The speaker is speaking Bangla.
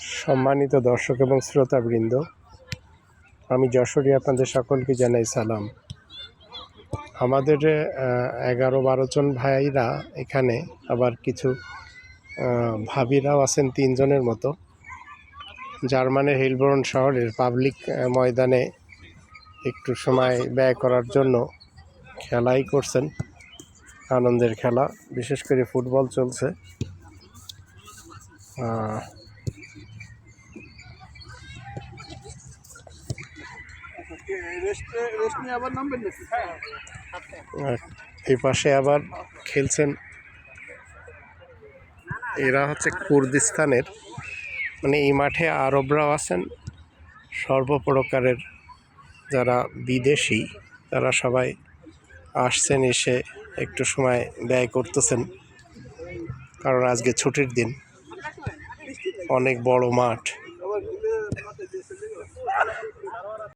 সম্মানিত দর্শক এবং শ্রোতাবৃন্দ, আমি যশোরী আপনাদের সকলকে জানাই সালাম। আমাদের এগারো বারো জন ভাইরা এখানে, আবার কিছু ভাবিরাও আছেন তিনজনের মতো। জার্মানের হিলবরন শহরের পাবলিক ময়দানে একটু সময় ব্যয় করার জন্য খেলাই করছেন। আনন্দের খেলা, বিশেষ করে ফুটবল চলছে। এই পাশে আবার খেলছেন এরা হচ্ছে কুর্দিস্তানের মানে এই মাঠে আরবরাও আছেন, সর্বপ্রকারের যারা বিদেশি, তারা সবাই আসছেন, এসে একটু সময় ব্যয় করতেছেন, কারণ আজকে ছুটির দিন। অনেক বড় মাঠ।